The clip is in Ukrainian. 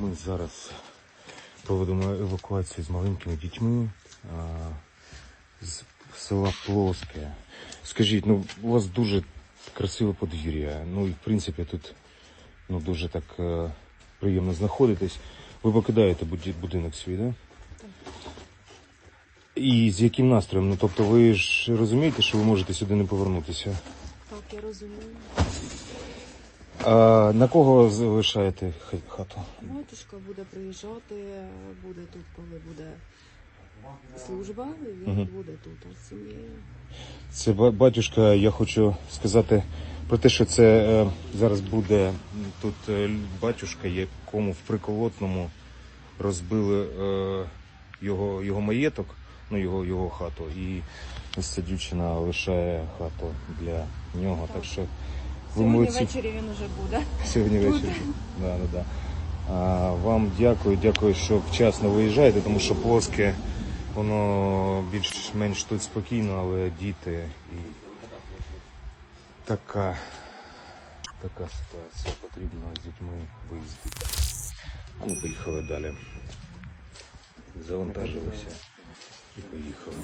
Ми зараз проводимо евакуацію з маленькими дітьми а, з села Плоске. Скажіть, ну у вас дуже красиве подвір'я. Ну і в принципі тут ну, дуже так е, приємно знаходитись. Ви покидаєте будинок свій, да? І з яким настроєм? Ну тобто ви ж розумієте, що ви можете сюди не повернутися. Так, я розумію. А на кого залишаєте хату? Батюшка буде приїжджати, буде тут, коли буде служба, він Мгм. буде тут з сім'єю. Це батюшка, я хочу сказати про те, що це е, зараз буде тут е, батюшка, якому в приколотному розбили е, його, його маєток, ну його, його хату. І ось ця дівчина лишає хату для нього. Так що ви Сьогодні молодці. ввечері він уже буде. Сьогодні ввечері. Да, да, да. А, вам дякую, дякую, що вчасно виїжджаєте, тому що плоске, воно більш-менш тут спокійно, але діти і така, така ситуація. Потрібно з дітьми виїздити. А ми поїхали далі. Завантажилися і поїхали.